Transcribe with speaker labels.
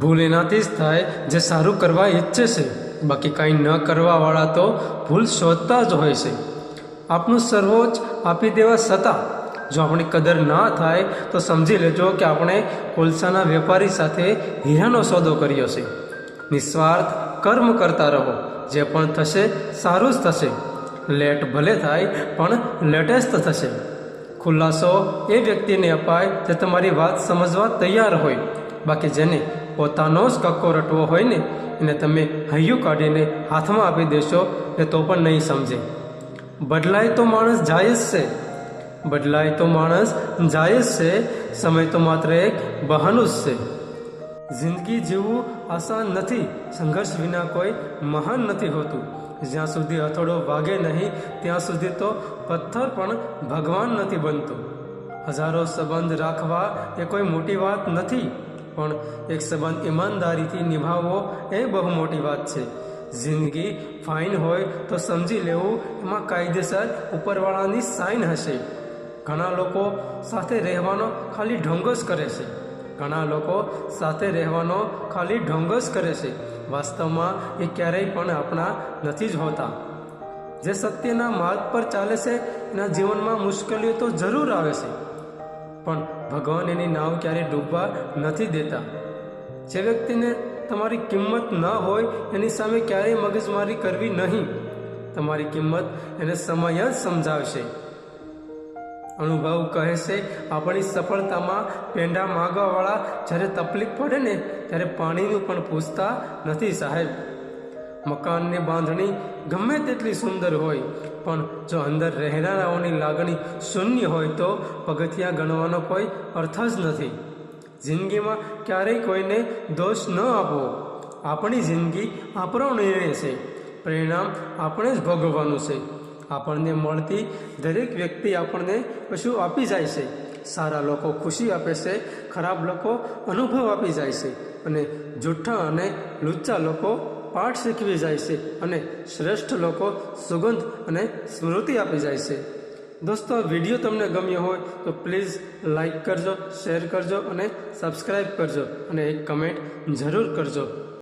Speaker 1: ભૂલ એનાથી જ થાય જે સારું કરવા ઈચ્છે છે, બાકી કાંઈ ન કરવાવાળા તો ભૂલ શોધતા જ હોય છે. આપનું સર્વોચ્ચ આપી દેવા છતાં જો આપણી કદર ના થાય, તો સમજી લેજો કે આપણે કોલસાના વેપારી સાથે હીરાનો સોદો કર્યો છે. નિસ્વાર્થ કર્મ કરતા રહો, જે પણ થશે સારું જ થશે. લેટ ભલે થાય, પણ લેટેસ્ટ થશે. ખુલાસો એ વ્યક્તિને અપાય જે તમારી વાત સમજવા તૈયાર હોય. બાકી જેને પોતાનો જ કક્કો રટવો હોય ને, એને તમે હૈયું કાઢીને હાથમાં આપી દેશો ને તો પણ નહીં સમજે. બદલાય તો માણસ જાય જ છે. બદલાય તો માણસ જાય જ છે. સમય તો માત્ર એક બહાનું જ છે. જિંદગી જીવવું આસાન નથી. સંઘર્ષ વિના કોઈ મહાન નથી હોતું. જ્યાં સુધી હથોડો વાગે નહીં, ત્યાં સુધી તો પથ્થર પણ ભગવાન નથી બનતો. હજારો સંબંધ રાખવા એ કોઈ મોટી વાત નથી. પણ એક સંબંધ ઈમાનદારીથી નિભાવવો એ બહુ મોટી વાત છે. જિંદગી ફાઇન હોય તો સમજી લેવું એમાં કાયદેસર ઉપરવાળાની સાઇન હશે. ઘણા લોકો સાથે રહેવાનો ખાલી ઢોંગ જ કરે છે. ઘણા લોકો સાથે રહેવાનો ખાલી ઢોંગ જ કરે છે. વાસ્તવમાં એ ક્યારેય પણ આપણા નથી જ હોતા. જે સત્યના માર્ગ પર ચાલે છે એના જીવનમાં મુશ્કેલીઓ તો જરૂર આવે છે. પણ ભગવાન એની નાવ ક્યારેય ડૂબવા નથી દેતા. જે વ્યક્તિને તમારી કિંમત ન હોય, એની સામે ક્યારેય મગજમારી કરવી નહીં. તમારી કિંમત એને સમય જ સમજાવશે. અનુભવ કહે છે, આપણી સફળતામાં પેંડા માગવાવાળા જ્યારે તકલીફ પડે ને, ત્યારે પાણીનું પણ પૂછતા નથી સાહેબ. મકાનની બાંધણી ગમે તેટલી સુંદર હોય, પણ જો અંદર રહેનારાઓની લાગણી શૂન્ય હોય તો પગથિયા ગણવાનો કોઈ અર્થ જ નથી. જિંદગીમાં ક્યારેય કોઈને દોષ ન આપવો. આપણી જિંદગી આપણો નિર્ણય છે. પરિણામ આપણે જ ભોગવવાનું છે. આપણને મળતી દરેક વ્યક્તિ આપણને કશું આપી જાય છે. સારા લોકો ખુશી આપે છે, ખરાબ લોકો અનુભવ આપી જાય છે. અને જૂઠ્ઠા અને લુચ્ચા લોકો પાઠ શીખવી જાય છે અને શ્રેષ્ઠ લોકો સુગંધ અને સ્મૃતિ આપી જાય છે. દોસ્તો વીડિયો તમને ગમ્યો હોય તો પ્લીઝ લાઈક કરજો, શેર કરજો અને સબસ્ક્રાઈબ કરજો અને એક કમેન્ટ જરૂર કરજો.